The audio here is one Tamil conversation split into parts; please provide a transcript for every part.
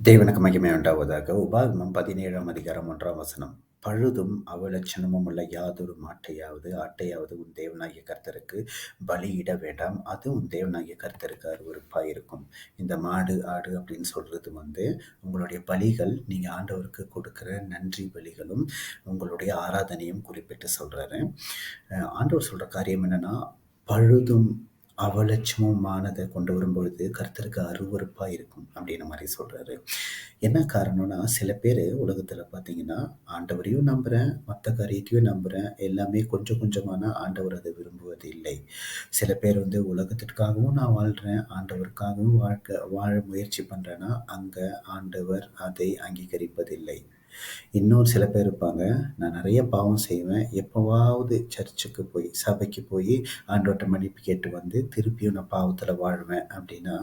தேவனுக்கு மகிமை உண்டாவதாக. உபாகமம் பதினேழாம் அதிகாரம் ஒன்றாம் வசனம். பழுதும் அவலட்சணமும் உள்ள யாதொரு மாட்டையாவது ஆட்டையாவது உன் தேவனாகிய கர்த்தருக்கு பலியிட வேண்டாம். அது உன் தேவனாகிய கர்த்தருக்கு அருவருப்பாக இருக்கும். இந்த மாடு ஆடு அப்படின்னு சொல்கிறது வந்து உங்களுடைய பலிகள் நீங்கள் ஆண்டவருக்கு கொடுக்குற நன்றி பலிகளும் உங்களுடைய ஆராதனையும் குறிப்பிட்டு சொல்கிறாரு ஆண்டவர் சொல்கிற காரியம் என்னென்னா பழுதும் அவலட்சமுமானதை கொண்டு வரும்பொழுது கர்த்தருக்கு அருவறுப்பாக இருக்கும் அப்படின்ற மாதிரி சொல்கிறாரு என்ன காரணம்னா சில பேர் உலகத்தில் பார்த்தீங்கன்னா ஆண்டவரையும் நம்புகிறேன் மற்ற காரியத்தையும் நம்புகிறேன் எல்லாமே கொஞ்சம் கொஞ்சமான ஆண்டவர் அதை விரும்புவது இல்லை சில பேர் வந்து உலகத்திற்காகவும் நான் வாழ்கிறேன் ஆண்டவருக்காகவும் வாழ்க்கை வாழ முயற்சி பண்ணுறேன்னா அங்கே ஆண்டவர் அதை அங்கீகரிப்பதில்லை. இன்னொரு சில பேர் இருப்பாங்க நான் நிறைய பாவம் செய்வேன். எப்போவாவது சர்ச்சுக்கு போய் சபைக்கு போய் ஆண்டோட்ட மன்னிப்பு கேட்டு வந்து திருப்பியும் நான் பாவத்தில் வாழ்வேன். அப்படின்னா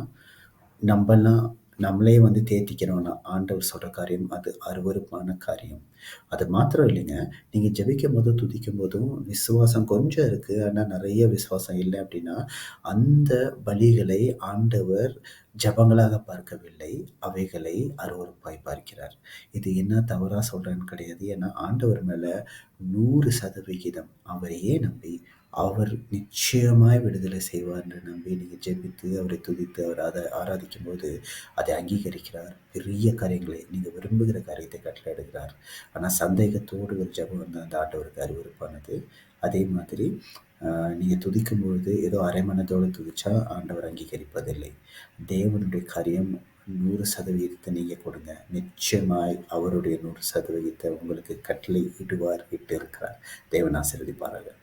நம்மலாம் நம்மளே வந்து தேத்திக்கிறோம்னா ஆண்டவர் சொல்கிற காரியம் அது அருவறுப்பான காரியம். அது மாத்திரம் இல்லைங்க. நீங்கள் ஜெபிக்கும் போதும் துதிக்கும் போதும் விசுவாசம் கொஞ்சம் இருக்குது ஆனால் நிறைய விசுவாசம் இல்லை அப்படின்னா அந்த பலிகளை ஆண்டவர் ஜபங்களாக பார்க்கவில்லை. அவைகளை அருவறுப்பாய் பார்க்கிறார். இது என்ன தவறாக சொல்கிறேன்னு கிடையாது. ஏன்னா ஆண்டவர் மேலே நூறு சதவிகிதம் அவரையே நம்பி அவர் நிச்சயமாய் விடுதலை செய்வார் என்று நம்பி நீங்கள் ஜெபித்து அவரை துதித்து அவர் அதை ஆராதிக்கும் போது அதை அங்கீகரிக்கிறார். பெரிய காரியங்களை நீங்கள் விரும்புகிற காரியத்தை கட்டளையிடுகிறார் ஆனால் சந்தேகத்தோடு ஒரு ஜபம் வந்து அந்த ஆண்டவருக்கு அறிவுறுப்பானது. அதே மாதிரி நீங்கள் துதிக்கும் பொழுது ஏதோ அரைமனதோடு துதிச்சா ஆண்டவர் அங்கீகரிப்பதில்லை. தேவனுடைய காரியம் நூறு சதவீதத்தை நீங்கள் கொடுங்க. நிச்சயமாய் அவருடைய நூறு சதவீதத்தை உங்களுக்கு கட்டளை இடுவார் இட்டு இருக்கிறார் தேவன் ஆசிரியப்பார்கள்